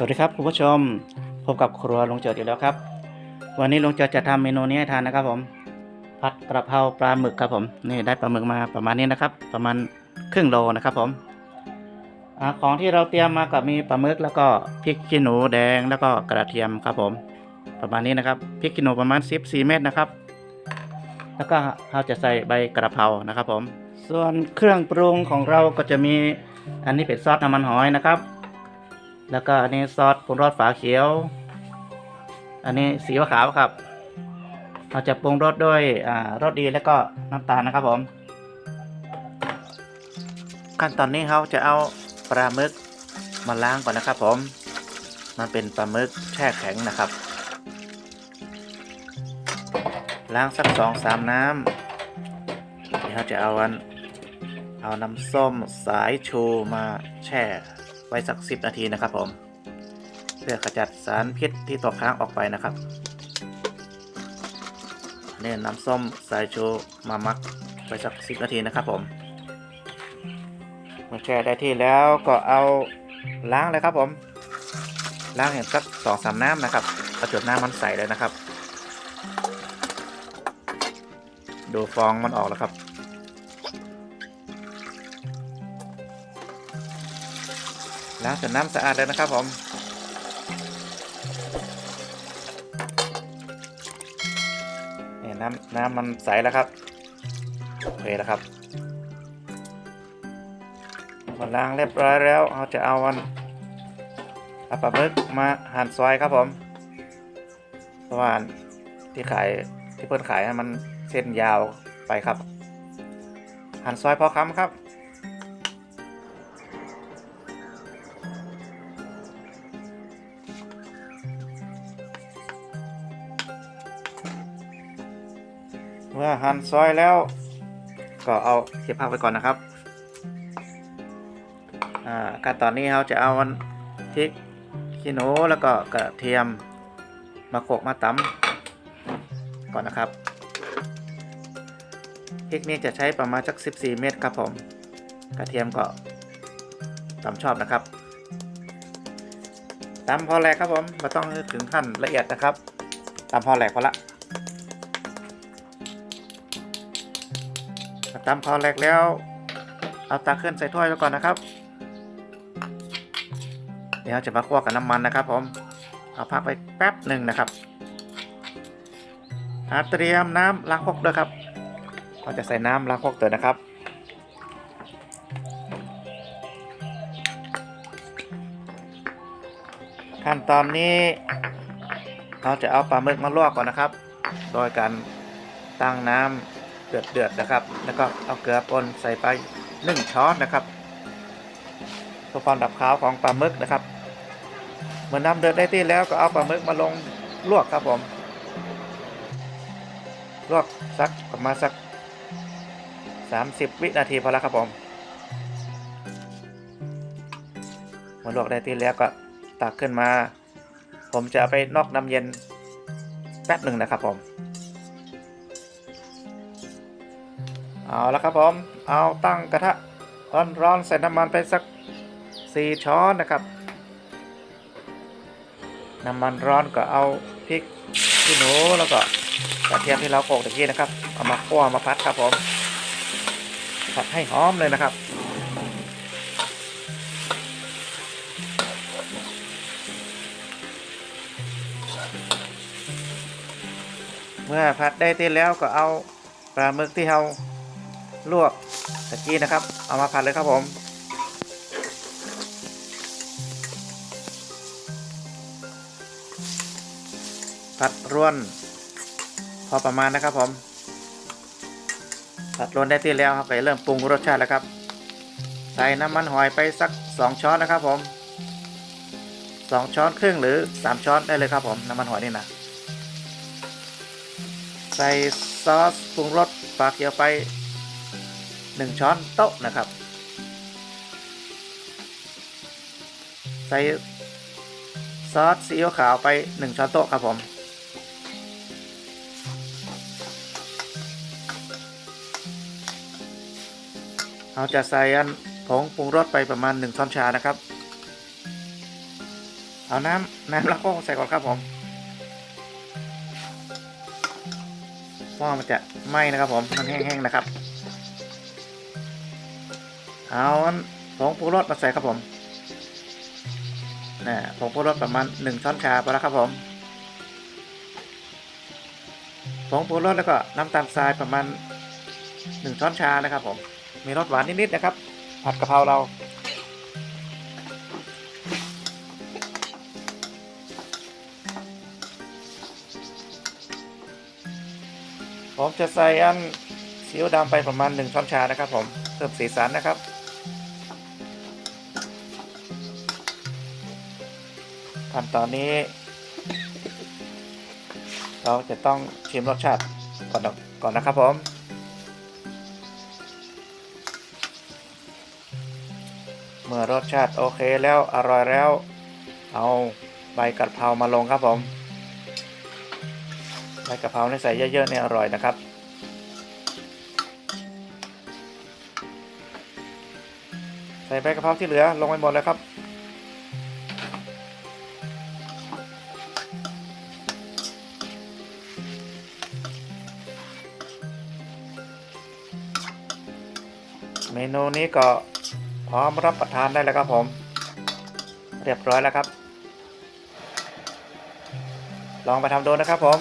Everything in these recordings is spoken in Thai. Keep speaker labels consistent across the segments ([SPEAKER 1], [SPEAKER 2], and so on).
[SPEAKER 1] สวัสดีครับคุณผู้ชมพบกับครัวลุงเจิดอีกแล้วครับ วันนี้ลุงเจิดจะทำเมนูนี้ให้ทานนะครับ ผมผัดกระเพราปลาหมึกครับผมนี่ได้ปลาหมึกมาประมาณนี้นะครับ ประมาณครึ่งโลนะครับผมอของที่เราเตรียมมาก็มีปลาหมึกแล้วก็พริกขี้หนูแดงแล้วก็กระเทียมครับผม ประมาณนี้นะครับพริกขี้หนูประมาณ 14 เม็ดนะครับ แล้วก็เราจะใส่ใบกระเพรานะครับผม ส่วนเครื่องปรุงของเราก็จะมีอันนี้เป็นซอสน้ำมันหอยนะครับ แล้วก็อันนี้ซอสปรุงรสฝาเขียว อันนี้สีขาวครับ เราจะปรุงรสด้วยรสดีแล้วก็น้ำตาลนะครับผม ขั้นตอนนี้เราจะเอาปลาหมึกมาล้างก่อนนะครับผม มันเป็นปลาหมึกแช่แข็งนะครับ ล้างสักสองสามน้ำเดี๋ยวเราจะเอาอันเอาน้ำส้มสายชูมาแช่ ไว้สักสิบนาทีนะครับผม เพื่อขจัดสารพิษที่ตกค้างออกไปนะครับนี่น้ำส้มสายชูมามักไว้สักสิบนาทีนะครับผมเมื่อแช่ได้ที่แล้วก็เอาล้างเลยครับผม ล้างเห็นสักสองสามน้ำนะครับเอาจุดน้ำมันใสเลยนะครับ ดูฟองมันออกแล้วครับ ล้างจนน้ำสะอาดเลยนะครับผมนี่น้ำน้ำมันใสแล้วครับโอเคแล้วครับพอล้างเรียบร้อยแล้วเราจะเอาวันเอาปลาหมึกมาหั่นซอยครับผมเพราะว่าที่ขายที่เพื่อนขายให้มันเส้นยาวไปครับ หั่นซอยพอคำครับ มื่อหั่นซอยแล้ว ก็เอาเก็บภาพไว้ก่อนนะครับอ่าขั้นตอนนี้เราจะเอาพริกขี้หนูแล้วก็กระเทียมมาโขกมาตำก่อนนะครับพริกนี้จะใช้ประมาณสัก 14 เม็ดครับผม กระเทียมก็ตามชอบนะครับตำพอแหลกครับผมไม่ต้องถึงขั้นละเอียดนะครับตำพอแหลกพอละ ตำพอแหลกแล้ว เอาตาขึ้นใส่ถ้วยไว้วก่อนนะครับ เดี๋ยวจะมาคั่วกับน้ำมันนะครับผม เอาพักไปแป๊บหนึ่งนะครับหาเตรียมน้ำล้างครกด้วยครับเราจะใส่น้ำล้างครกเตือนนะครับขั้นตอนนี้เราจะเอาปลาหมึกมาลวกก่อนนะครับ โดยการตั้งน้ำ เดือดเดือดๆนะครับ แล้วก็เอาเกลือป่นใส่ไปหนึ่งช้อนนะครับเพื่อความดับขาวของปลาหมึกนะครับ เมื่อน้ำเดือดได้ที่แล้วก็เอาปลาหมึกมาลงลวกครับผม ลวกสักประมาณสัก 30 วินาทีพอแล้วครับผมเมื่อลวกได้ที่แล้วก็ตักขึ้นมา ผมจะไปนอกน้ำเย็นแป๊บหนึ่งนะครับผม เอาละครับผมเอาตั้งกระทะร้อนๆใส่น้ำมันไปสัก4ช้อนนะครับ น้ำมันร้อนก็เอาพริกขี้หนูแล้วก็กระเทียมที่เราโขลกตะกี้นะครับ เอามาคั่วมาพัดครับผมผัดให้หอมเลยนะครับ เมื่อผัดได้ที่แล้วก็เอาปลาหมึกที่เรา ลวกตะกี้นะครับ เอามาผัดเลยครับผมผัดร่วน พอประมาณนะครับผมผัดร่วนได้ที่แล้วครับไปเริ่มปรุงรสชาติแล้วครับ ใส่น้ำมันหอยไปสัก 2 ช้อนนะครับผม 2 ช้อนครึ่งหรือ 3 ช้อนได้เลยครับผมน้ำมันหอยนี่นะใส่ซอสปรุงรสปลาเขียวไป 1 ช้อนโต๊ะนะครับ ใส่ซอสซีอิ๊วขาวไป 1 ช้อนโต๊ะครับผม เราจะใส่อันผงปรุงรสไปประมาณ 1 ช้อนชานะครับ เอาน้ำน้ำแล้วก็ใส่ก่อนครับผมหม้อมันจะไหม้นะครับผม มันแห้งๆนะครับ เอาผงปรุงรสมาใส่ครับผมนะผงปรุงรสประมาณหนึ่งช้อนชาพอแล้วครับผมผงปรุงรสแล้วก็น้ำตาลทรายประมาณหนึ่งช้อนชานะครับผม มีรสหวานนิดๆนะครับ ผัดกะเพราเรา ผมจะใส่อันซีอิ๊วดำไปประมาณหนึ่งช้อนชานะครับผม เพิ่มสีสันนะครับ ขั้นตอนนี้ เราจะต้องชิมรสชาติก่อนนะก่อนนะครับผมเมื่อรสชาติโอเคแล้วอร่อยแล้ว เอาใบกะเพรามาลงครับผมใบกะเพราเนี่ยใส่เยอะๆเนี่ยอร่อยนะครับ ใส่ใบกะเพราที่เหลือลงไปหมดเลยครับ เมนูนี้ก็พร้อมรับประทานได้แล้วครับผม เรียบร้อยแล้วครับ ลองไปทำดูนะครับผม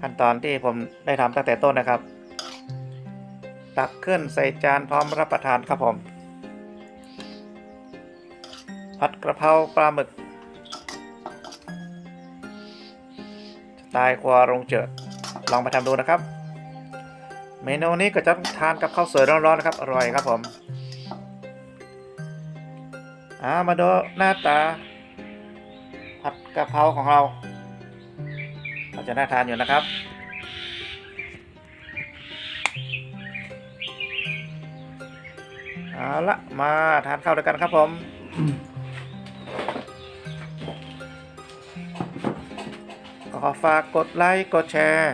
[SPEAKER 1] ขั้นตอนที่ผมได้ทำตั้งแต่ต้นนะครับ ตักขึ้นใส่จานพร้อมรับประทานครับผมผัดกระเพราปลาหมึกสไตล์ครัวโรงเจิดลองไปทำดูนะครับ เมนูนี้ก็จะทานกับข้าวสวยร้อนๆนะครับ อร่อยครับผมอามาดูหน้าตา ผัดกะเพราของเราเราจะน่าทานอยู่นะครับ เอาละมาทานข้าวด้วยกันครับผมก็ขอฝากกดไลค์ กดแชร์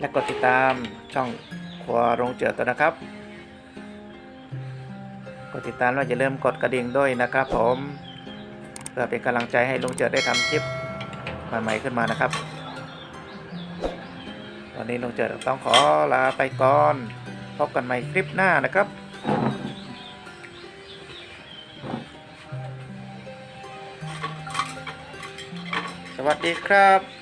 [SPEAKER 1] และกดติดตามช่องครัวโรงเจือตัวนะครับ กดติดตามแล้วอย่าลืมกดกระดิ่งด้วยนะครับ ผมเพื่อเป็นกำลังใจให้ลุงเจิดได้ทำคลิปใหม่ๆขึ้นมานะครับวันนี้ลุงเจิดต้องขอลาไปก่อน พบกันใหม่คลิปหน้านะครับสวัสดีครับ